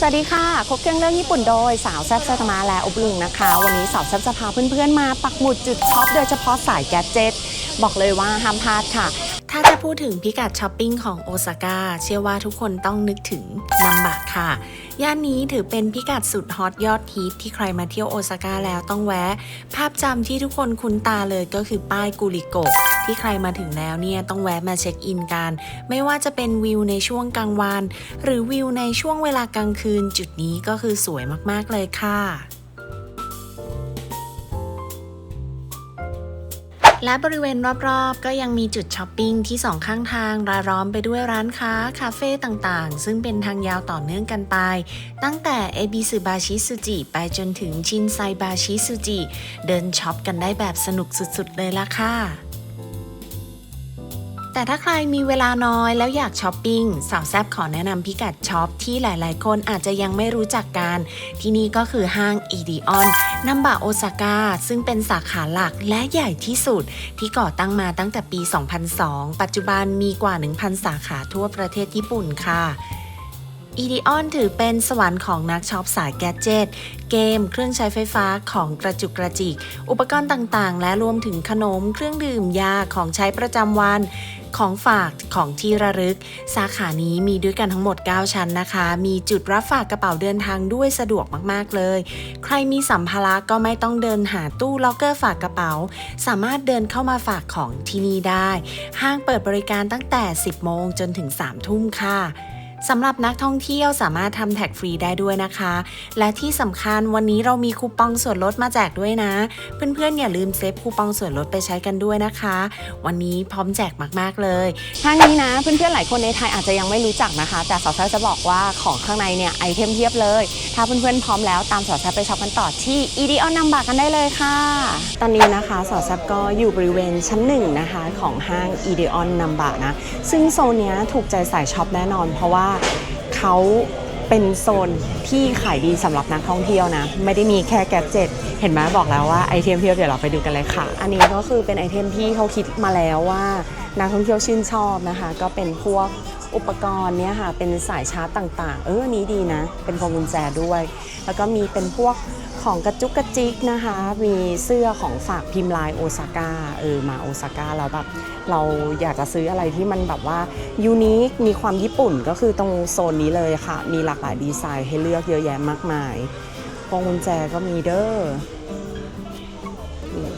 สวัสดีค่ะครบเครื่องเรื่องญี่ปุ่นโดยสาวแซ่บซาตมาและอบลุงนะคะ วันนี้สาวแซ่บจะพาเพื่อนๆมาปักหมุดจุดช็อปโดยเฉพาะสายแกจเจ็ตบอกเลยว่าห้ามพลาดค่ะ ถ้าจะพูดถึงพิกัดช้อปปิ้งของโอซาก้าเชื่อว่าทุกคนต้องนึกถึงนัมบะค่ะ ย่านนี้ถือเป็นพิกัดสุดฮอตยอดฮิตที่ใครมาเที่ยวโอซาก้าแล้วต้องแวะ ภาพจำที่ทุกคนคุ้นตาเลยก็คือป้ายกูริโกะที่ใครมาถึงแล้วเนี่ยต้องแวะมาเช็คอินกัน ไม่ว่าจะเป็นวิวในช่วงกลางวัน หรือวิวในช่วงเวลากลางคืน จุดนี้ก็คือสวยมากๆเลยค่ะ และบริเวณรอบๆ ก็ยังมีจุดช้อปปิ้งที่สองข้างทางรายล้อมไปด้วยร้านค้า คาเฟ่ต่างๆ ซึ่งเป็นทางยาวต่อเนื่องกันไป ตั้งแต่เอบิสึบาชิสุจิไปจนถึงชินไซบาชิสุจิเดินช็อปกันได้แบบสนุกสุดๆเลยล่ะค่ะ แต่ถ้าใครมีเวลาน้อยแล้วอยากช้อปปิ้งสาวแซบขอแนะนำพิกัดช็อปที่หลายๆ คนอาจจะยังไม่รู้จักกัน ที่นี่ก็คือห้างอีดีออนนัมบะโอซาก้าซึ่งเป็นสาขาหลักและใหญ่ที่สุด ที่ก่อตั้งมาตั้งแต่ปี 2002 ปัจจุบันมีกว่า 1,000 สาขาทั่วประเทศญี่ปุ่นค่ะอีดีออนถือเป็นสวรรค์ของนักช็อปสายแกดเจิตเกม เครื่องใช้ไฟฟ้าของกระจุกกระจิก อุปกรณ์ต่างๆ และรวมถึงขนม เครื่องดื่มยาของใช้ประจำวัน ของฝากของที่ระลึก สาขานี้มีด้วยกันทั้งหมด 9 ชั้นนะคะ มีจุดรับฝากกระเป๋าเดินทางด้วยสะดวกมากๆเลย ใครมีสัมภาระก็ไม่ต้องเดินหาตู้ล็อกเกอร์ฝากกระเป๋า สามารถเดินเข้ามาฝากของที่นี่ได้ ห้างเปิดบริการตั้งแต่ 10 โมงจนถึง 3 ทุ่มค่ะ สำหรับนักท่องเที่ยวสามารถทำแท็กฟรีได้ด้วยนะคะ และที่สำคัญวันนี้เรามีคูปองส่วนลดมาแจกด้วยนะ เพื่อนๆอย่าลืมเซฟคูปองส่วนลดไปใช้กันด้วยนะคะ วันนี้พร้อมแจกมากๆเลยห้างนี้นะเพื่อนๆหลายคนในไทยอาจจะยังไม่รู้จักนะคะ แต่สาวแซ่บจะบอกว่าของข้างในเนี่ยไอเทมเพียบเลย ถ้าเพื่อนๆพร้อมแล้วตามสาวแซ่บไปช็อปกันต่อที่อีดีออนนัมบะกันได้เลยค่ะ ตอนนี้นะคะสาวแซ่บก็อยู่บริเวณชั้นหนึ่งนะคะของห้างอีดีออนนัมบะนะซึ่งโซนเนี้ยถูกใจสายช็อปแน่นอนเพราะว่าเขาเป็นโซนที่ขายดีสำหรับนักท่องเที่ยวนะ ไม่ได้มีแค่แกดเจ็ตเห็นไหมบอกแล้วว่าไอเทมเพียวเดี๋ยวเราไปดูกันเลยค่ะ อันนี้ก็คือเป็นไอเทมที่เขาคิดมาแล้วว่านักท่องเที่ยวชื่นชอบนะคะ ก็เป็นพวก อุปกรณ์เนี่ยค่ะเป็นสายชาร์จต่างๆ เออนี้ดีนะ เป็นพวงกุญแจด้วย แล้วก็มีเป็นพวกของกระจุกกระจิกนะคะ มีเสื้อของฝากพิมพ์ลายโอซาก้าเออมาโอซาก้าแล้วแบบเราอยากจะซื้ออะไรที่มันแบบว่ายูนิคมีความญี่ปุ่นก็คือตรงโซนนี้เลยค่ะ มีหลากหลายดีไซน์ให้เลือกเยอะแยะมากมายพวงกุญแจก็มีเด้อ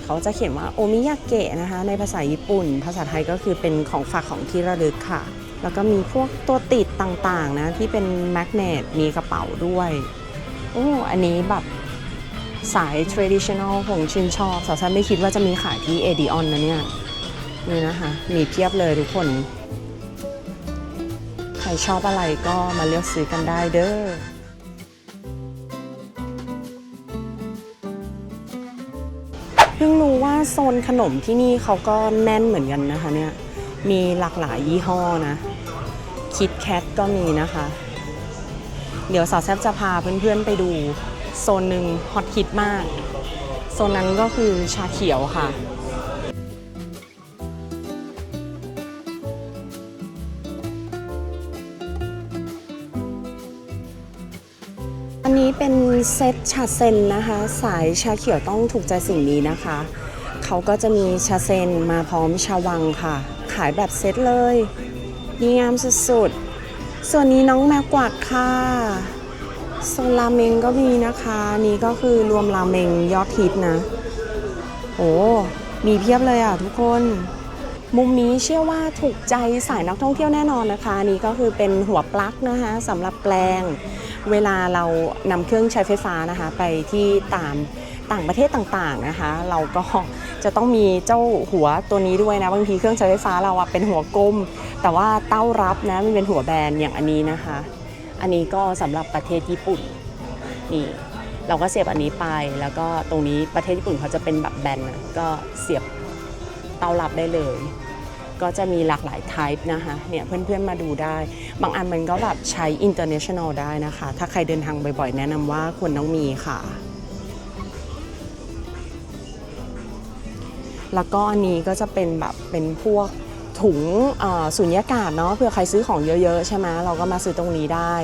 เขาจะเขียนว่าโอมิยาเกะนะคะ ในภาษาญี่ปุ่น ภาษาไทยก็คือเป็นของฝากของที่ระลึกค่ะ แล้วก็มีพวกตัวติดต่างๆนะที่เป็นแมกเนตมีกระเป๋าด้วยโอ้อันนี้แบบสาย traditional ของชินชอบสาวแซมไม่คิดว่าจะมีขายที่เอดีออนนะเนี่ยนี่นะคะมีเพียบเลยทุกคน ใครชอบอะไรก็มาเลือกซื้อกันได้เด้อเพิ่งรู้ว่าโซนขนมที่นี่เขาก็แน่นเหมือนกันนะคะเนี่ย มีหลากหลายยี่ห้อนะคิดแคทก็มีนะคะ เดี๋ยวสาวแซบจะพาเพื่อนๆไปดูโซนหนึ่งฮอตฮิตมาก โซนนั้นก็คือชาเขียวค่ะอันนี้เป็นเซตชาเซนนะคะ สายชาเขียวต้องถูกใจสิ่งนี้นะคะ เขาก็จะมีชาเซนมาพร้อมชาวังค่ะายแบบเซตเลยดีงามสุดๆ ส่วนนี้น้องแมวกวักค่ะโซนราเมงก็มีนะคะ นี่ก็คือรวมราเมงยอดฮิตนะ โอ้มีเพียบเลยอะทุกคน มุมนี้เชื่อว่าถูกใจสายนักท่องเที่ยวแน่นอนนะคะนนี่ก็คือเป็นหัวปลั๊กนะคะสำหรับแปลง เวลาเรานำเครื่องใช้ไฟฟ้านะคะ ไปที่ตาม ต่างประเทศต่างๆนะคะ เราก็จะต้องมีเจ้าหัวตัวนี้ด้วยนะบางทีเครื่องใช้ไฟฟ้าเราอะเป็นหัวกลม แต่ว่าเต้ารับนะมันเป็นหัวแบนอย่างอันนี้นะคะ อันนี้ก็สำหรับประเทศญี่ปุ่นนี่เราก็เสียบอันนี้ไปแล้วก็ตรงนี้ประเทศญี่ปุ่นเขาจะเป็นแบบแบนนะก็เสียบเต้ารับได้เลย ก็จะมีหลากหลาย type นะคะเนี่ยเพื่อนๆมาดูได้ บางอันมันก็แบบใช้ international ได้นะคะ ถ้าใครเดินทางบ่อยๆ แนะนำว่าควรต้องมีค่ะ แล้วก็อันนี้ก็จะเป็นแบบเป็นพวกถุงสุญญากาศเนาะเผื่อใครซื้อของเยอะๆ ใช่ไหมเราก็มาซื้อตรงนี้ได้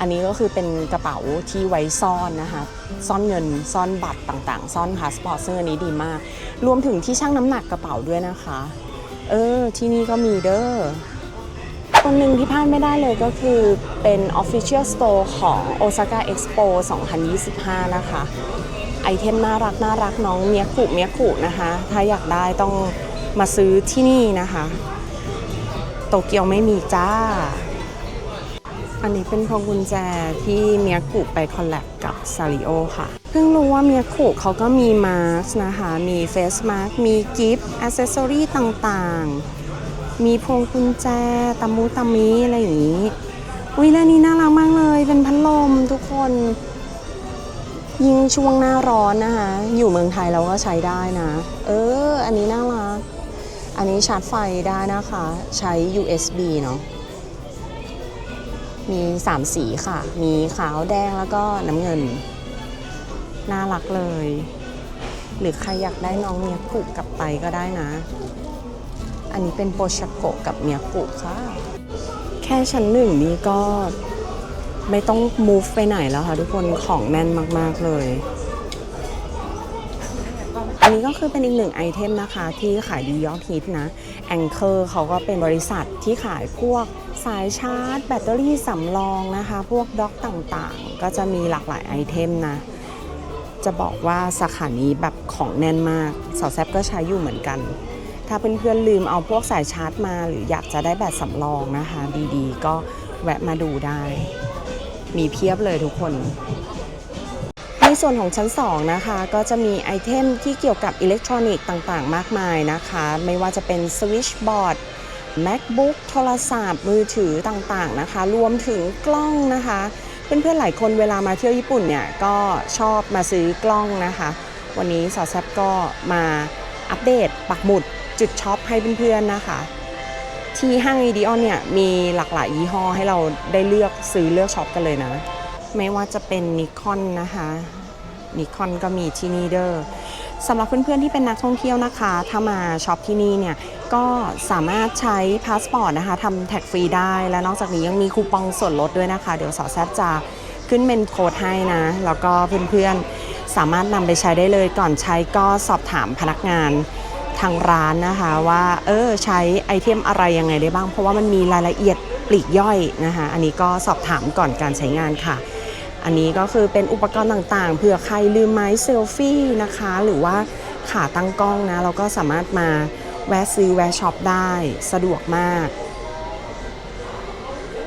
อันนี้ก็คือเป็นกระเป๋าที่ไว้ซ่อนนะคะซ่อนเงินซ่อนบัตรต่างๆ ซ่อนพาสปอร์ตซึ่งอันนี้ดีมาก รวมถึงที่ชั่งน้ำหนักกระเป๋าด้วยนะคะ เออ ที่นี่ก็มีเด้อตรงหนึ่งที่พลาดไม่ได้เลยก็คือเป็น Official Store ของ Osaka Expo 2025 นะคะ ไอเทมน่ารักน่ารักน้องเมียคุเมียคุนะคะ ถ้าอยากได้ต้องมาซื้อที่นี่นะคะ โตเกียวไม่มีจ้า อันนี้เป็นพวงกุญแจที่เมียกุไปคอลแลบกับซาริโอค่ะ เพิ่งรู้ว่าเมียกุเขาก็มีมาสก์นะคะ มีเฟสมาสก์มีกิฟต์อ c เซสซอรี่ต่างๆ มีพวงกุญแจตามูตามีอะไรอย่างนี้ อุ้ยแล้วนี้น่ารักมากเลย เป็นพัดลมทุกคน ยิ่งช่วงหน้าร้อนนะคะ อยู่เมืองไทยเราก็ใช้ได้นะ เออ อันนี้น่ารัก อันนี้ชาร์จไฟได้นะคะ ใช้ USB เนาะ มี 3 สีค่ะ มีขาวแดงแล้วก็น้ำเงิน น่ารักเลย หรือใครอยากได้น้องเมียกุกลับไปก็ได้นะ อันนี้เป็นโปชาโกกับเมียกุค่ะ แค่ชั้นหนึ่งนี้ก็ ไม่ต้อง move ไปไหนแล้วค่ะทุกคนของแน่นมาก ๆ เลยอันนี้ก็คือเป็นอีกหนึ่งไอเทมนะคะ ที่ขายดียอดฮิตนะ Anchor เขาก็เป็นบริษัทที่ขายพวกสายชาร์จ แบตเตอรี่สำรองนะคะ พวกด็อกต่างๆ ก็จะมีหลากหลายไอเทมนะ จะบอกว่าสาขานี้แบบของแน่นมากสาวแซบก็ใช้อยู่เหมือนกัน ถ้าเพื่อนๆลืมเอาพวกสายชาร์จมา หรืออยากจะได้แบตสำรองนะคะ ดีๆ ก็แวะมาดูได้ มีเพียบเลยทุกคน ในส่วนของชั้น 2 นะคะ ก็จะมีไอเทมที่เกี่ยวกับอิเล็กทรอนิกส์ต่างๆ มากมายนะคะ ไม่ว่าจะเป็นสวิตชบอร์ด MacBook โทรศัพท์ มือถือต่างๆนะคะ รวมถึงกล้องนะคะเพื่อนๆหลายคนเวลามาเที่ยวญี่ปุ่นเนี่ยก็ชอบมาซื้อกล้องนะคะ วันนี้สาวแซบก็มาอัปเดตปักหมุดจุดช็อปให้เพื่อนๆนะคะ ที่ห้างอีดิออนเนี่ยมีหลากหลายยี่ห้อให้เราได้เลือกซื้อเลือกช็อปกันเลยนะ ไม่ว่าจะเป็นนิคอนนะคะนิคอนก็มีที่นี่เด้อสำหรับเพื่อนๆที่เป็นนักท่องเที่ยวนะคะ ถ้ามาช็อปที่นี่เนี่ยก็สามารถใช้พาสปอร์ตนะคะทำแท็กฟรีได้ และนอกจากนี้ยังมีคูปองส่วนลดด้วยนะคะ เดี๋ยวสาวแซบจะขึ้นเป็นโค้ดให้นะ แล้วก็เพื่อนๆสามารถนำไปใช้ได้เลยก่อนใช้ก็สอบถามพนักงาน ทางร้านนะคะว่าเออใช้ไอเทมอะไรยังไงได้บ้าง เพราะว่ามันมีรายละเอียดปลีกย่อยนะคะอันนี้ก็สอบถามก่อนการใช้งานค่ะ อันนี้ก็คือเป็นอุปกรณ์ต่างๆเผื่อใครลืมไม้เซลฟี่นะคะ หรือว่าขาตั้งกล้องนะเราก็สามารถมาแวะซื้อแวะช็อปได้สะดวกมาก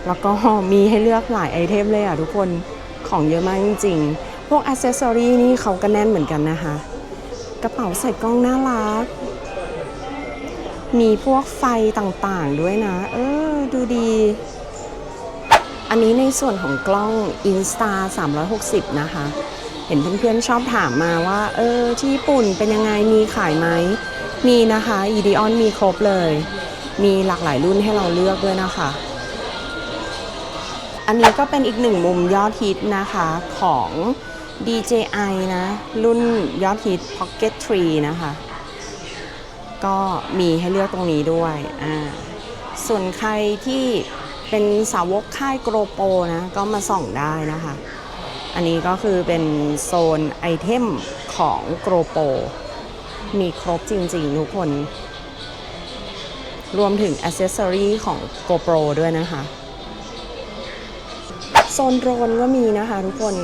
แล้วก็มีให้เลือกหลายไอเทมเลยอะทุกคนของเยอะมากจริงๆ พวกอ c เซสซอรี่นี่เขาก็แน่นเหมือนกันนะคะ กระเป๋าใส่กล้องน่ารัก มีพวกไฟต่างๆด้วยนะ เออ ดูดี อันนี้ในส่วนของกล้อง Insta 360 นะคะ เห็นเพื่อนๆชอบถามมาว่า เออ ที่ญี่ปุ่นเป็นยังไงมีขายไหม มีนะคะ e d i o n มีครบเลย มีหลากหลายรุ่นให้เราเลือกด้วยนะคะ อันนี้ก็เป็นอีกหนึ่งมุมยอดฮิตนะคะของ DJI นะ รุ่นยอดฮิต Pocket 3 นะคะ ก็มีให้เลือกตรงนี้ด้วยอ่าส่วนใครที่เป็นสาวกค่ายโกรโปนะ ก็มาส่องได้นะคะ อันนี้ก็คือเป็นโซนไอเทมของโกรโป มีครบจริงๆ ทุกคน รวมถึงอ c เซสซอรีของ GoPro ด้วยนะคะ โซนโดรนก็มีนะคะทุกคน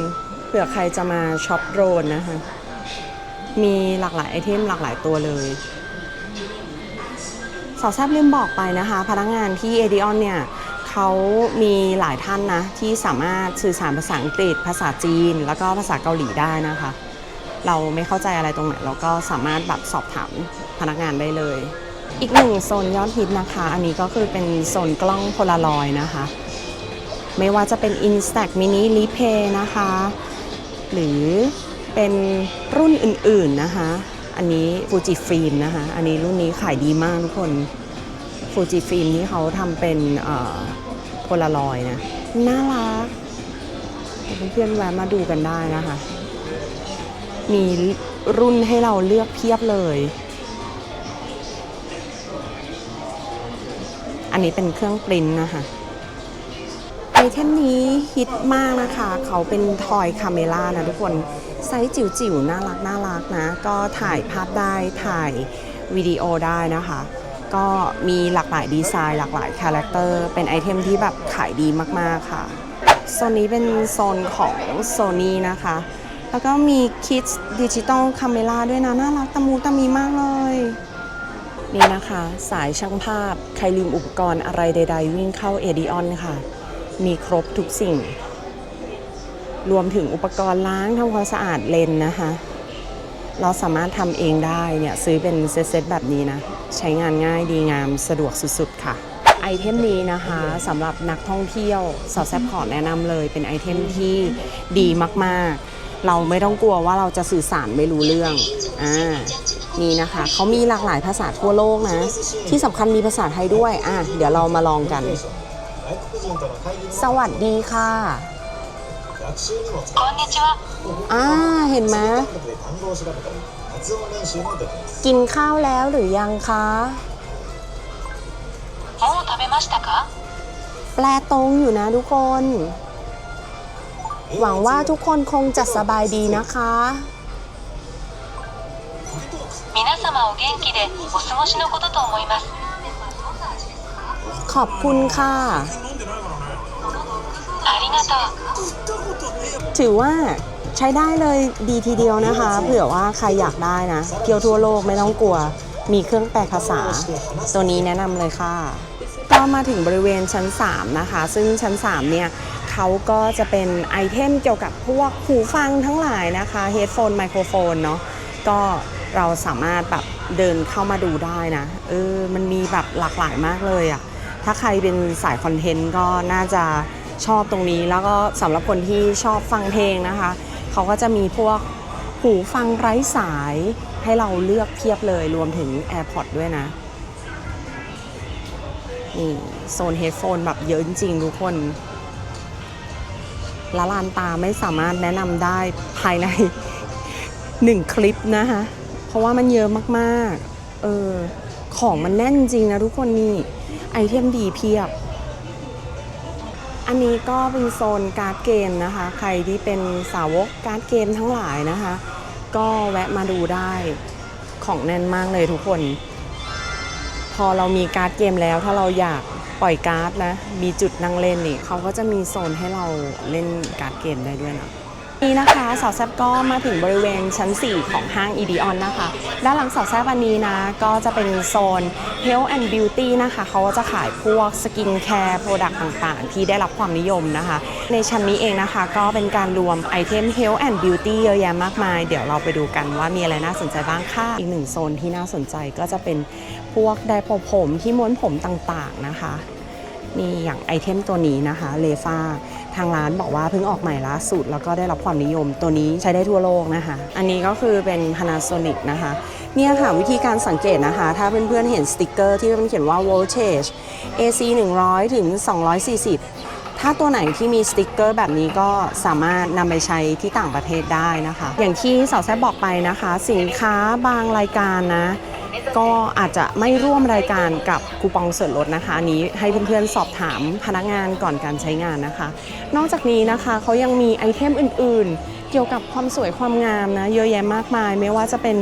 เผื่อใครจะมาช็อปโดรนนะคะ มีหลากหลายไอเทมหลากหลายตัวเลย สาวแซบลืมบอกไปนะคะ พนักงานที่เอ i ิออนเนี่ยเขามีหลายท่านนะ ที่สามารถสื่อสารภาษาอังกฤษ ภาษาจีน แล้วก็ภาษาเกาหลีได้นะคะ เราไม่เข้าใจอะไรตรงไหนเราก็สามารถแบบสอบถามพนักงานได้เลย อีกหนึ่งโซนยอดฮิตนะคะ อันนี้ก็คือเป็นโซนกล้องโพลารอยด์นะคะ ไม่ว่าจะเป็น Instax Mini r e p a y นะคะ หรือเป็นรุ่นอื่นๆนะคะ อันนี้ Fuji Film นะคะ อันนี้รุ่นนี้ขายดีมากทุกคน Fuji Film นี่เขาทำเป็นโพลารอยนะ น่ารักเพื่อนๆแวะมาดูกันได้นะคะ มีรุ่นให้เราเลือกเพียบเลย อันนี้เป็นเครื่องปริ้นนะคะไอเทมนี้ฮิตมากนะคะ เขาเป็นทอยคาเมล่านะทุกคน ไซส์จิ๋วๆ น่ารักน่ารักนะ ก็ถ่ายภาพได้ถ่ายวิดีโอได้นะคะ ก็มีหลากหลายดีไซน์ หลากหลายคาแรคเตอร์ เป็นไอเทมที่แบบขายดีมากๆค่ะ โซนนี้เป็นโซนของ Sony นะคะ แล้วก็มี Kids Digital Camera ด้วยนะ น่ารักตะมูตะมีมากเลยนี่นะคะ สายช่างภาพ ใครลืมอุปกรณ์อะไรใด ๆ วิ่งเข้าเอดิออนค่ะ มีครบทุกสิ่ง รวมถึงอุปกรณ์ล้างทำความสะอาดเลนนะคะ เราสามารถทำเองได้เนี่ยซื้อเป็นเซตแบบนี้นะ ใช้งานง่ายดีงามสะดวกสุดๆค่ะ ไอเทมนี้นะคะสำหรับนักท่องเที่ยวสาวแซบขอแนะนำเลยเป็นไอเทมที่ดีมากๆ เราไม่ต้องกลัวว่าเราจะสื่อสารไม่รู้เรื่องอ่านี่นะคะเขามีหลากหลายภาษาทั่วโลกนะ ที่สำคัญมีภาษาไทยด้วยอะเดี๋ยวเรามาลองกัน สวัสดีค่ะ อ่าเห็นไหมกินข้าวแล้วหรือยังคะ もう食べましたか แปลตรงอยู่นะทุกคน หวังว่าทุกคนคงจะสบายดีนะคะ 皆様お元気でお過ごしのことと思います。 ขอบคุณค่ะ ありがとう。 ถือว่าใช้ได้เลยดีทีเดียวนะคะ เผื่อว่าใครอยากได้นะ เที่ยวทั่วโลกไม่ต้องกลัว มีเครื่องแปลภาษา ตัวนี้แนะนำเลยค่ะ ก็มาถึงบริเวณชั้น 3 นะคะ ซึ่งชั้น 3 เนี่ยเขาก็จะเป็นไอเทมเกี่ยวกับพวกหูฟังทั้งหลายนะคะเฮดโฟนไมโครโฟนเนาะก็เราสามารถแบบเดินเข้ามาดูได้นะเออมันมีแบบหลากหลายมากเลยอะถ้าใครเป็นสายคอนเทนต์ก็น่าจะ ชอบตรงนี้แล้วก็สำหรับคนที่ชอบฟังเพลงนะคะ เขาก็จะมีพวกหูฟังไร้สายให้เราเลือกเพียบเลยรวมถึง AirPods ด้วยนะ นี่โซนเฮดโฟนแบบเยอะจริงๆทุกคนละลานตาไม่สามารถแนะนำได้ภายในหนึ่งคลิปนะคะ เพราะว่ามันเยอะมากๆ เออ ของมันแน่นจริงนะทุกคนนี่ ไอเทมดีเพียบ อันนี้ก็เป็นโซนการ์ดเกมนะคะ ใครที่เป็นสาวกการ์ดเกมทั้งหลายนะคะ ก็แวะมาดูได้ของแน่นมากเลยทุกคน พอเรามีการ์ดเกมแล้วถ้าเราอยากปล่อยการ์ดนะ มีจุดนั่งเล่นนี่เขาก็จะมีโซนให้เราเล่นการ์ดเกมได้ด้วยนะ นี่นะคะสาวแซบก็มาถึงบริเวณชั้น 4 ของห้าง e d i o n นนะคะ ด้านหลังสาวแซบวันนี้นะก็จะเป็นโซน Health and Beauty นะคะเขาก็จะขายพวกสกินแคร์โปรดักต์ต่างๆ ที่ได้รับความนิยมนะคะ ในชั้นนี้เองนะคะก็เป็นการรวมไอเทม Health and Beauty เยอะแยะมากมาย เดี๋ยวเราไปดูกันว่ามีอะไรน่าสนใจบ้างค่ะ อีกหนึ่งโซนที่น่าสนใจก็จะเป็นพวกไดร์ผมผมที่ม้วนผมต่างๆนะคะนี่อย่างไอเทมตัวนี้นะคะเลฟ้า ทางร้านบอกว่าเพิ่งออกใหม่ล่าสุด แล้วก็ได้รับความนิยมตัวนี้ใช้ได้ทั่วโลกนะคะ อันนี้ก็คือเป็น Panasonic นะคะเนี่ยค่ะวิธีการสังเกตนะคะ ถ้าเพื่อนๆเห็นสติกเกอร์ที่มันเขียนว่า voltage AC 100 ถึง 240 ถ้าตัวไหนที่มีสติกเกอร์แบบนี้ก็สามารถนำไปใช้ที่ต่างประเทศได้นะคะ อย่างที่สาวแซบบอกไปนะคะ สินค้าบางรายการนะ ก็อาจจะไม่ร่วมรายการกับคูปองส่วนลดนะคะอันนี้ให้เพื่อนๆสอบถามพนักงานก่อนการใช้งานนะคะ นอกจากนี้นะคะเขายังมีไอเทมอื่นๆ เกี่ยวกับความสวยความงามนะเยอะแยะมากมาย ไม่ว่าจะเป็น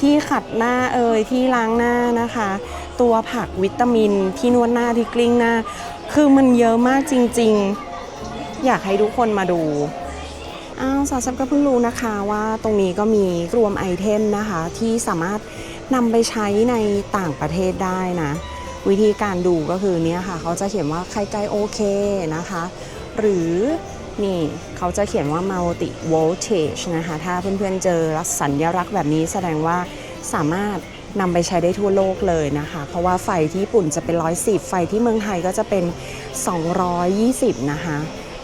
ที่ขัดหน้าเอ่ยที่ล้างหน้านะคะ ตัวผักวิตามิน ที่นวดหน้าที่กลิ้งหน้า คือมันเยอะมากจริงๆ อยากให้ทุกคนมาดูอ้าวสาวซับก็เพิ่งรู้นะคะว่าตรงนี้ก็มีรวมไอเทมนะคะที่สามารถ นำไปใช้ในต่างประเทศได้นะ วิธีการดูก็คือเนี่ยค่ะ เขาจะเขียนว่าใครใกล้โอเคนะคะ หรือนี่เขาจะเขียนว่า multi voltage นะคะ ถ้าเพื่อนๆเจอสัญลักษณ์แบบนี้แสดงว่าสามารถนำไปใช้ได้ทั่วโลกเลยนะคะ เพราะว่าไฟที่ญี่ปุ่นจะเป็น 110 ไฟที่เมืองไทยก็จะเป็น 220 นะคะ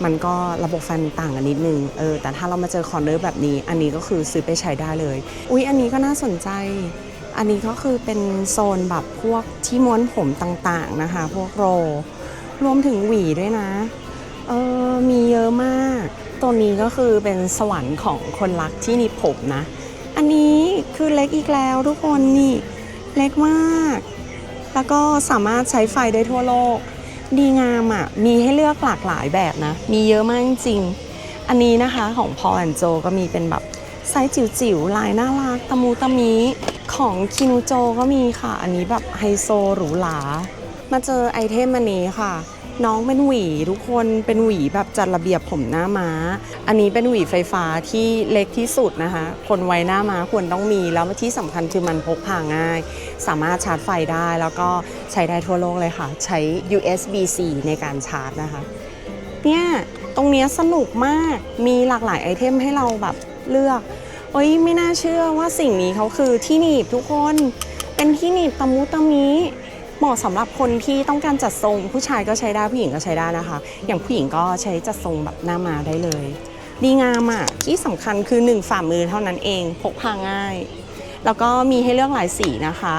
มันก็ระบบไฟมันต่างกันนิดนึง เออ แต่ถ้าเรามาเจอคอนเนอร์แบบนี้ อันนี้ก็คือซื้อไปใช้ได้เลย อุ๊ย อันนี้ก็น่าสนใจ อันนี้ก็คือเป็นโซนแบบพวกที่ม้วนผมต่างๆนะคะ พวกโร รวมถึงหวีด้วยนะ เออมีเยอะมาก ตัวนี้ก็คือเป็นสวรรค์ของคนรักที่นีบผมนะ อันนี้คือเล็กอีกแล้วทุกคนนี่ เล็กมาก แล้วก็สามารถใช้ไฟได้ทั่วโลก ดีงามอะ มีให้เลือกหลากหลายแบบนะ มีเยอะมากจริง อันนี้นะคะของพอแอนโจก็มีเป็นแบบไซส์จิ๋วๆ ลายน่ารักตะมูตะมี ของคินูโจก็มีค่ะ อันนี้แบบไฮโซหรูหรามาเจอไอเทมอันนี้ค่ะ น้องเป็นหวีทุกคนเป็นหวีแบบจัดระเบียบผมหน้าม้า อันนี้เป็นหวีไฟฟ้าที่เล็กที่สุดนะคะ คนไว้หน้าม้าควรต้องมีแล้วที่สำคัญคือมันพกพาง่าย สามารถชาร์จไฟได้แล้วก็ใช้ได้ทั่วโลกเลยค่ะ ใช้ USB-C ในการชาร์จนะคะ เนี่ย ตรงเนี้ยสนุกมากมีหลากหลายไอเทมให้เราแบบเลือก เอ้ยไม่น่าเชื่อว่าสิ่งนี้เขาคือที่หนีบทุกคน เป็นที่หนีบตะมุตะมิเหมาะสำหรับคนที่ต้องการจัดทรง ผู้ชายก็ใช้ได้ผู้หญิงก็ใช้ได้นะคะ อย่างผู้หญิงก็ใช้จัดทรงแบบหน้ามาได้เลย ดีงามอะที่สำคัญคือหนึ่งฝ่ามือเท่านั้นเองพกพาง่าย แล้วก็มีให้เลือกหลายสีนะคะ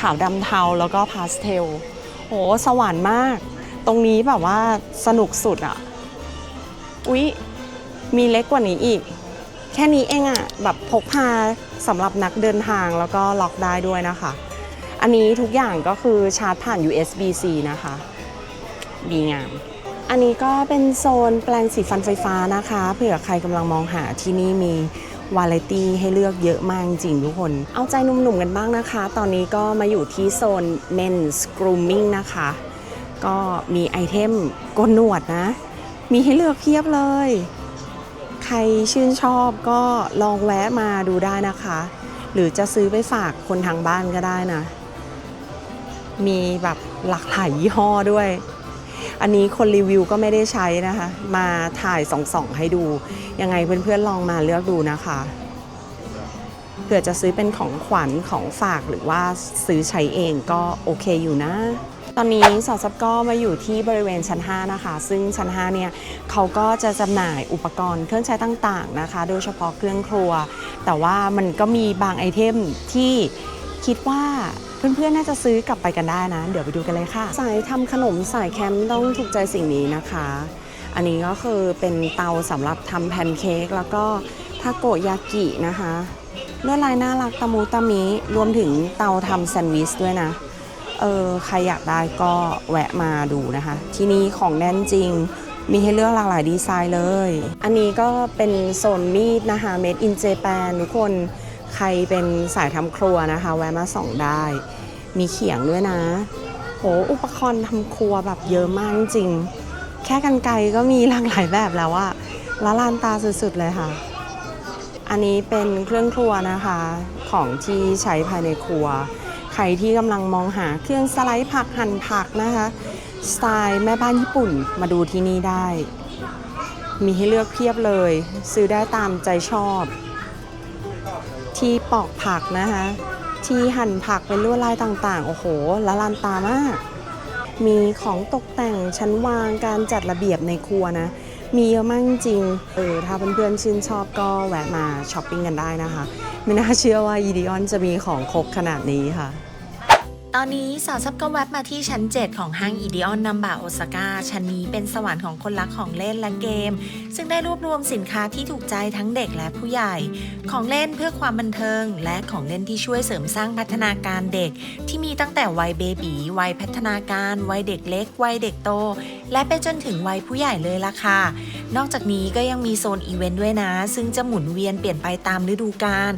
ขาวดำเทาแล้วก็พาสเทลโหสว่านมาก ตรงนี้แบบว่าสนุกสุดอะอุ๊ยมีเล็กกว่านี้อีก แค่นี้เองอะแบบพกพาสำหรับนักเดินทางแล้วก็ล็อกได้ด้วยนะคะ อันนี้ทุกอย่างก็คือชาร์จผ่าน USB-C นะคะ ดีงาม อันนี้ก็เป็นโซนแปลงสีฟันไฟฟ้านะคะ เผื่อใครกำลังมองหาที่นี่มีวาไรตี้ให้เลือกเยอะมากจริงทุกคน เอาใจหนุ่มๆกันบ้างนะคะ ตอนนี้ก็มาอยู่ที่โซน men's grooming นะคะ ก็มีไอเทมโกนหนวดนะ มีให้เลือกเพียบเลย ใครชื่นชอบก็ลองแวะมาดูได้นะคะ หรือจะซื้อไปฝากคนทางบ้านก็ได้นะ มีแบบหลากหลายยี่ห้อด้วย อันนี้คนรีวิวก็ไม่ได้ใช้นะคะ มาถ่ายส่องๆให้ดู ยังไงเพื่อนๆลองมาเลือกดูนะคะเผื่อจะซื้อเป็นของขวัญของฝากหรือว่าซื้อใช้เองก็โอเคอยู่นะ ตอนนี้สอซับก็มาอยู่ที่บริเวณชั้น 5 นะคะ ซึ่งชั้น 5 เนี่ยเขาก็จะจำหน่ายอุปกรณ์เครื่องใช้ต่างๆนะคะ โดยเฉพาะเครื่องครัว แต่ว่ามันก็มีบางไอเทมที่คิดว่าเพื่อนๆ น่าจะซื้อกลับไปกันได้นะ เดี๋ยวไปดูกันเลยค่ะ สายทำขนมสายแคมป์ต้องถูกใจสิ่งนี้นะคะ อันนี้ก็คือเป็นเตาสำหรับทำแพนเค้กแล้วก็ทาโกยากินะคะลวดลายน่ารักตะมูตะมิรวมถึงเตาทำแซนด์วิชด้วยนะ เออใครอยากได้ก็แวะมาดูนะคะ ที่นี่ของแน่นจริง มีให้เลือกหลากหลายดีไซน์เลย อันนี้ก็เป็นโซนมีดนะคะ Made in Japan ทุกคนใครเป็นสายทำครัวนะคะ แวะมาส่องได้ มีเขียงด้วยนะ โห อุปกรณ์ทำครัวแบบเยอะมากจริง แค่กันไกรก็มีหลากหลายแบบแล้วอะละลานตาสุดๆเลยค่ะ อันนี้เป็นเครื่องครัวนะคะของที่ใช้ภายในครัว ใครที่กำลังมองหาเครื่องสไลด์ผักหั่นผักนะคะ สไตล์แม่บ้านญี่ปุ่นมาดูที่นี่ได้ มีให้เลือกเพียบเลย ซื้อได้ตามใจชอบ ที่ปอกผักนะคะ ที่หั่นผักเป็นลวดลายต่างๆ โอ้โหละลานตามาก มีของตกแต่งชั้นวางการจัดระเบียบในครัวนะ มีเยอะมากจริง เออ ถ้าเพื่อนๆชื่นชอบก็แวะมาช้อปปิ้งกันได้นะคะไม่น่าเชื่อว่าอีดิออนจะมีของครบขนาดนี้ค่ะ ตอนนี้สาวซับก็แวะมาที่ชั้น 7 ของห้างอีเดิออนนัมบะโอซาก้าชั้นนี้เป็นสวรรค์ของคนรักของเล่นและเกม ซึ่งได้รวบรวมสินค้าที่ถูกใจทั้งเด็กและผู้ใหญ่ ของเล่นเพื่อความบันเทิง และของเล่นที่ช่วยเสริมสร้างพัฒนาการเด็ก ที่มีตั้งแต่วัยเบบีวัยพัฒนาการ วัยเด็กเล็ก วัยเด็กโต และไปจนถึงวัยผู้ใหญ่เลยล่ะค่ะ นอกจากนี้ก็ยังมีโซนอีเวนต์ด้วยนะ ซึ่งจะหมุนเวียนเปลี่ยนไปตามฤดูกาล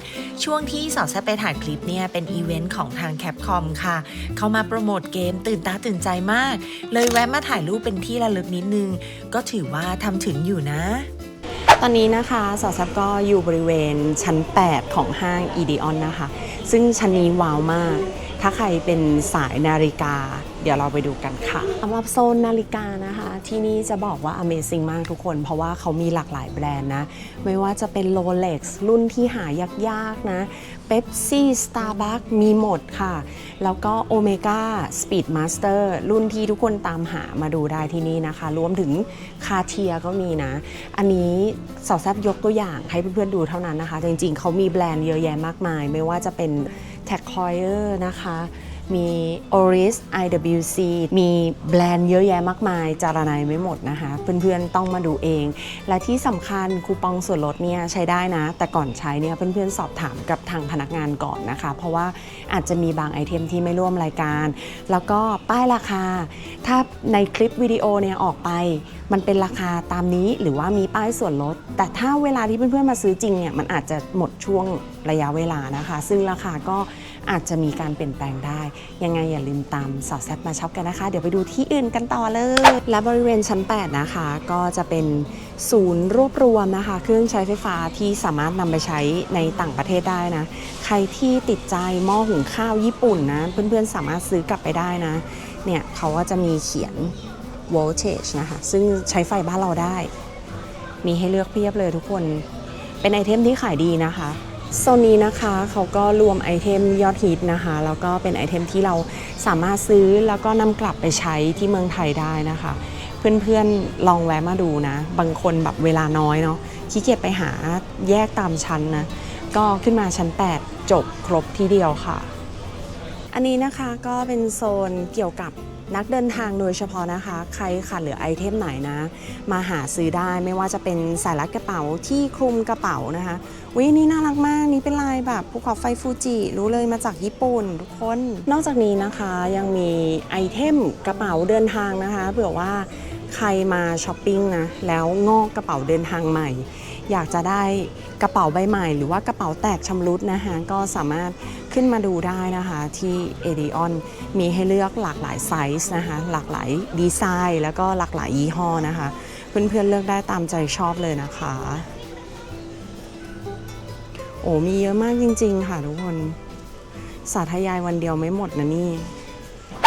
ช่วงที่สาวแซบไปถ่ายคลิปเนี่ยเป็นอีเวนต์ของทางแคปคอมค่ะเขามาโปรโมทเกมตื่นตาตื่นใจมาก เลยแวะมาถ่ายรูปเป็นที่ระลึกนิดนึง ก็ถือว่าทำถึงอยู่นะ ตอนนี้นะคะสาวซับก็อยู่บริเวณชั้น 8 ของห้างอีดีออนนะคะ ซึ่งชั้นนี้ว้าวมาก ถ้าใครเป็นสายนาฬิกา ดี๋ยวเราไปดูกันค่ะสำหรับโซนนาฬิกานะคะ ที่นี่จะบอกว่า Amazing มากทุกคน เพราะว่าเขามีหลากหลายแบรนด์นะ ไม่ว่าจะเป็น Rolex รุ่นที่หายากๆนะ Pepsi Starbucks มีหมดค่ะ แล้วก็ Omega Speedmaster รุ่นที่ทุกคนตามหามาดูได้ที่นี่นะคะ รวมถึงคาเทียก็มีนะ อันนี้สาวแซบยกตัวอย่างให้เพื่อนๆดูเท่านั้นนะคะ จริงๆ เขามีแบรนด์เยอะแยะมากมาย ไม่ว่าจะเป็น Tag Heuer นะคะ มี Oris IWC มีแบรนด์เยอะแยะมากมาย จารนายไม่หมดนะคะ เพื่อนๆต้องมาดูเอง และที่สำคัญคูปองส่วนลดเนี่ยใช้ได้นะ แต่ก่อนใช้เนี่ยเพื่อนๆสอบถามกับทางพนักงานก่อนนะคะ เพราะว่าอาจจะมีบางไอเทมที่ไม่ร่วมรายการ แล้วก็ป้ายราคา ถ้าในคลิปวิดีโอเนี่ยออกไป มันเป็นราคาตามนี้หรือว่ามีป้ายส่วนลด แต่ถ้าเวลาที่เพื่อนๆมาซื้อจริงเนี่ยมันอาจจะหมดช่วงระยะเวลานะคะ ซึ่งราคาก็ อาจจะมีการเปลี่ยนแปลงได้ ยังไงอย่าลืมตามสาวแซบมาช็อปกันนะคะ เดี๋ยวไปดูที่อื่นกันต่อเลย และบริเวณชั้น 8 นะคะ ก็จะเป็นศูนย์รวบรวมนะคะ เครื่องใช้ไฟฟ้าที่สามารถนำไปใช้ในต่างประเทศได้นะ ใครที่ติดใจหม้อหุงข้าวญี่ปุ่นนะ เพื่อนๆสามารถซื้อกลับไปได้นะ เนี่ยเขาก็จะมีเขียน voltage นะคะ ซึ่งใช้ไฟบ้านเราได้ มีให้เลือกเพียบเลยทุกคน เป็นไอเทมที่ขายดีนะคะ โซนนี้นะคะเขาก็รวมไอเทมยอดฮิตนะคะแล้วก็เป็นไอเทมที่เราสามารถซื้อแล้วก็นำกลับไปใช้ที่เมืองไทยได้นะคะ เพื่อนๆลองแวะมาดูนะ บางคนแบบเวลาน้อยเนาะขี้เกียจไปหาแยกตามชั้นนะ ก็ขึ้นมาชั้น 8 จบครบที่เดียวค่ะ อันนี้นะคะก็เป็นโซนเกี่ยวกับนักเดินทางโดยเฉพาะนะคะ ใครขาดเหลือไอเทมไหนนะ มาหาซื้อได้ไม่ว่าจะเป็นสายรัดกระเป๋าที่คลุมกระเป๋านะคะวินี่น่ารักมากนี่เป็นลายแบบภูเขาไฟฟูจิรู้เลยมาจากญี่ปุ่นทุกคน นอกจากนี้นะคะยังมีไอเทมกระเป๋าเดินทางนะคะเผื่อว่าใครมาช้อปปิ้งนะแล้วงอกกระเป๋าเดินทางใหม่ อยากจะได้กระเป๋าใบใหม่ หรือว่ากระเป๋าแตกชำรุดนะคะก็สามารถขึ้นมาดูได้นะคะที่ e d i o n มีให้เลือกหลากหลายไซส์นะคะหลากหลายดีไซน์ แล้วก็หลากหลายยี่ห้อนะคะ เพื่อนๆเลือกได้ตามใจชอบเลยนะคะ โอ้มีเยอะมากจริง ๆ ค่ะทุกคน สาธยายวันเดียวไม่หมดนะนี่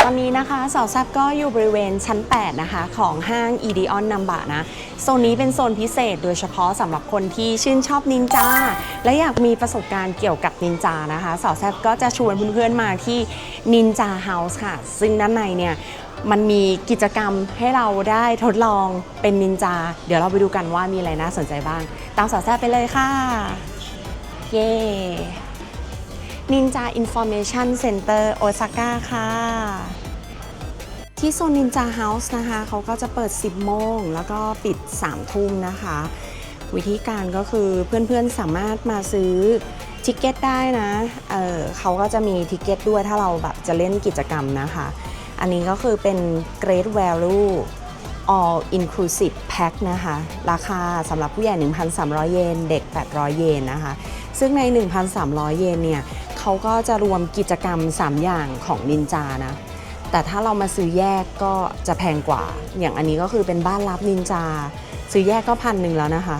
ตอนนี้นะคะสาวแซบก็อยู่บริเวณชั้น 8 นะคะ ของห้าง e d i o n นัมบะนะ โซนนี้เป็นโซนพิเศษโดยเฉพาะสำหรับคนที่ชื่นชอบนินจา และอยากมีประสบการณ์เกี่ยวกับนินจานะคะสาวแซบก็จะชวนเพื่อนๆมาที่นินจาเฮาส์ค่ะ ซึ่งด้านในเนี่ยมันมีกิจกรรมให้เราได้ทดลองเป็นนินจา เดี๋ยวเราไปดูกันว่ามีอะไรน่าสนใจบ้าง ตามสาวแซบไปเลยค่ะ เย้ Ninja Information Center โอซาก้าค่ะ ที่โซน Ninja House นะคะ เขาก็จะเปิด 10 โมง แล้วก็ปิด 3 ทุ่มนะคะ วิธีการก็คือเพื่อนๆสามารถมาซื้อทิกเก็ตได้นะเออเขาก็จะมีทิกเก็ตด้วยถ้าเราแบบจะเล่นกิจกรรมนะคะ อันนี้ก็คือเป็น Great Value all inclusive pack นะคะ ราคาสำหรับผู้ใหญ่ 1,300 เยน เด็ก 800 เยนนะคะ ซึ่งใน 1,300 เยนเนี่ยเขาก็จะรวมกิจกรรม 3 อย่างของนินจานะ แต่ถ้าเรามาซื้อแยกก็จะแพงกว่า อย่างอันนี้ก็คือเป็นบ้านรับนินจา ซื้อแยกก็พันหนึ่งแล้วนะคะ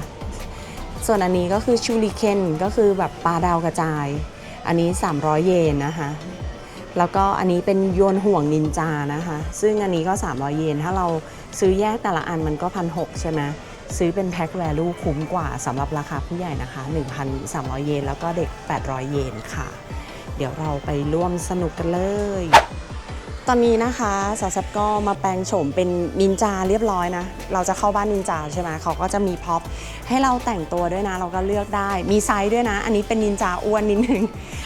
ส่วนอันนี้ก็คือชูริเคนก็คือแบบปลาดาวกระจาย อันนี้ 300 เยนนะคะ แล้วก็อันนี้เป็นโยนห่วงนินจานะคะ ซึ่งอันนี้ก็ 300 เยน ถ้าเราซื้อแยกแต่ละอันมันก็พันหใช่ไหม ซื้อเป็นแพ็คแวลูคุ้มกว่าสำหรับราคาผู้ใหญ่นะคะ 1,300 เยน แล้วก็เด็ก 800 เยนค่ะ เดี๋ยวเราไปร่วมสนุกกันเลย ตอนนี้นะคะสาวแซบก็มาแปลงโฉมเป็นนินจาเรียบร้อยนะ เราจะเข้าบ้านนินจาใช่ไหมเขาก็จะมีพ็อปให้เราแต่งตัวด้วยนะ เราก็เลือกได้ มีไซส์ด้วยนะ อันนี้เป็นนินจาอ้วนนิดนึง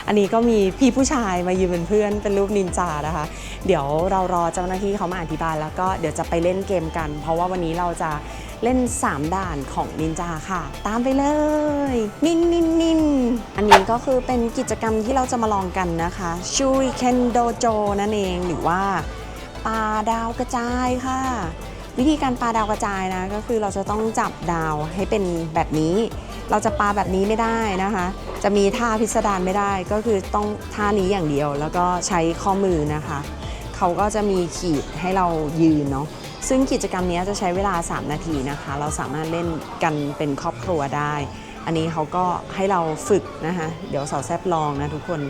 อันนี้ก็มีพี่ผู้ชายมายืนเป็นเพื่อนเป็นรูปนินจานะคะ เดี๋ยวเรารอเจ้าหน้าที่เขามาอธิบายแล้วก็เดี๋ยวจะไปเล่นเกมกัน เพราะว่าวันนี้เราจะ เล่น 3 ด่านของนินจาค่ะ ตามไปเลย นินนินนินอันนี้ก็คือเป็นกิจกรรมที่เราจะมาลองกันนะคะชูริเคนโดโจนั่นเองหรือว่าปลาดาวกระจายค่ะ วิธีการปลาดาวกระจายนะก็คือเราจะต้องจับดาวให้เป็นแบบนี้ เราจะปลาแบบนี้ไม่ได้นะคะ จะมีท่าพิสดารไม่ได้ก็คือต้องท่านี้อย่างเดียว แล้วก็ใช้ข้อมือนะคะ เขาก็จะมีขีดให้เรายืนเนาะ ซึ่งกิจกรรมนี้จะใช้เวลา 3 นาทีนะคะ เราสามารถเล่นกันเป็นครอบครัวได้ อันนี้เขาก็ให้เราฝึกนะคะเดี๋ยวสาวแซบลองนะทุกคน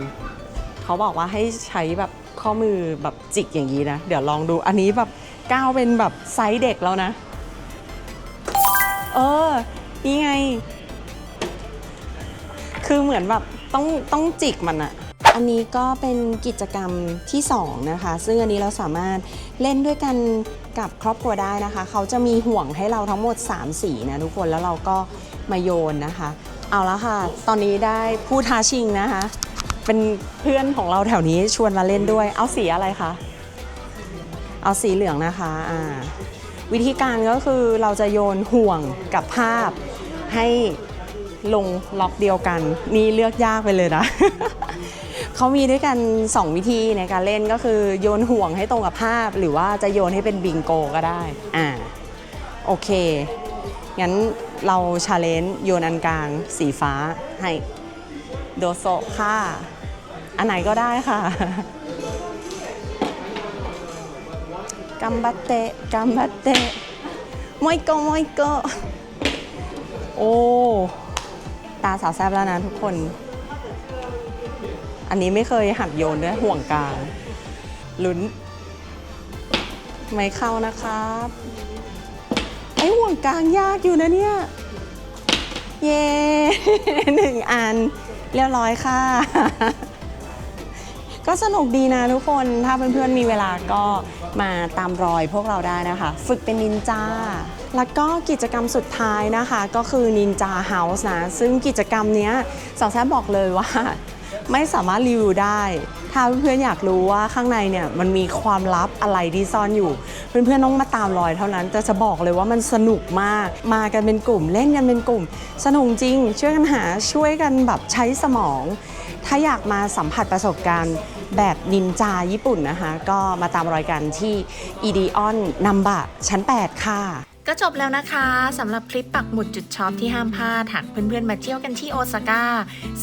เขาบอกว่าให้ใช้แบบข้อมือแบบจิกอย่างนี้นะ เดี๋ยวลองดูอันนี้แบบก้าวเป็นแบบไซส์เด็กแล้วนะ เออ นี่ไง คือเหมือนแบบต้องต้องจิกมันอะอันนี้ก็เป็นกิจกรรมที่ 2 นะคะ ซึ่งอันนี้เราสามารถเล่นด้วยกัน กับครอบครัวได้นะคะ เขาจะมีห่วงให้เราทั้งหมด 3 สีนะทุกคนแล้วเราก็มาโยนนะคะ เอาละค่ะ ตอนนี้ได้ผู้ท้าชิงนะคะ เป็นเพื่อนของเราแถวนี้ชวนมาเล่นด้วย เอาสีอะไรคะ เอาสีเหลืองนะคะอ่าวิธีการก็คือเราจะโยนห่วงกับภาพให้ลงล็อกเดียวกัน นี่เลือกยากไปเลยนะ เขามีด้วยกัน 2 วิธีในการเล่นก็คือโยนห่วงให้ตรงกับภาพ หรือว่าจะโยนให้เป็นบิงโกก็ได้อ่าโอเค งั้นเราชาเลนจ์โยนอันกลางสีฟ้าให้โดโซค่ะ อันไหนก็ได้ค่ะกัมบัตเตะกัมบัตเตะมอยโกมอยโกโอ้ ตาสาวแซบแล้วนะทุกคน อันนี้ไม่เคยหัดโยนด้วยห่วงกลางลุ้น ไม่เข้านะครับไอห่วงกลางยากอยู่นะเนี่ย เย้หนึ่งอัน เรียบร้อยค่ะ ก็สนุกดีนะทุกคนถ้าเพื่อนๆมีเวลาก็มาตามรอยพวกเราได้นะคะ ฝึกเป็นนินจาแล้วก็กิจกรรมสุดท้ายนะคะ ก็คือนินจาเฮาส์นะ ซึ่งกิจกรรมเนี้ยสาวแซบบอกเลยว่า ไม่สามารถรีวิวได้ ถ้าเพื่อนๆอยากรู้ว่าข้างในเนี่ยมันมีความลับอะไรที่ซ่อนอยู่ เพื่อนๆต้องมาตามรอยเท่านั้นแต่จะบอกเลยว่ามันสนุกมาก มากันเป็นกลุ่ม เล่นกันเป็นกลุ่ม สนุกจริง ช่วยกันหาช่วยกันแบบใช้สมอง ถ้าอยากมาสัมผัสประสบการณ์แบบนินจาญี่ปุ่นนะคะ ก็มาตามรอยกันที่ EDON นัมบะชั้น 8 ค่ะ ก็จบแล้วนะคะสำหรับคลิปปักหมุดจุดช็อปที่ห้ามพลาดหากเพื่อนๆมาเที่ยวกันที่โอซาก้า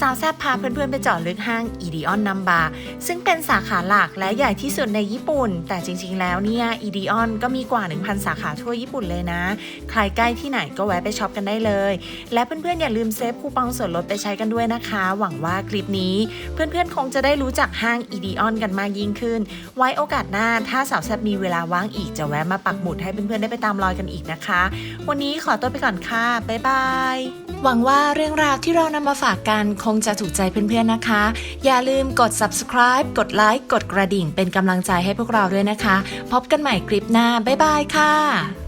สาวแซบพาเพื่อนๆไปเจาะลึกห้างอีดิออนนัมบาซึ่งเป็นสาขาหลักและใหญ่ที่สุดในญี่ปุ่น แต่จริงๆแล้วเนี่ยอีดิออนก็มีกว่า 1,000 สาขาทั่วญี่ปุ่นเลยนะ ใครใกล้ที่ไหนก็แวะไปช็อปกันได้เลย และเพื่อนๆอย่าลืมเซฟคูปองส่วนลดไปใช้กันด้วยนะคะ หวังว่าคลิปนี้เพื่อนๆคงจะได้รู้จักห้างอีดิออนกันมากยิ่งขึ้น ไว้โอกาสหน้าถ้าสาวแซบมีเวลาว่างอีกจะแวะมาปักหมุดให้เพื่อนๆได้ไปตามรอยกันอีกนะคะ วันนี้ขอตัวไปก่อนค่ะ บ๊ายบาย หวังว่าเรื่องราวที่เรานำมาฝากกันคงจะถูกใจเพื่อนๆนะคะ อย่าลืมกด subscribe กดไลค์กดกระดิ่งเป็นกำลังใจให้พวกเราด้วยนะคะ พบกันใหม่คลิปหน้า บ๊ายบายค่ะ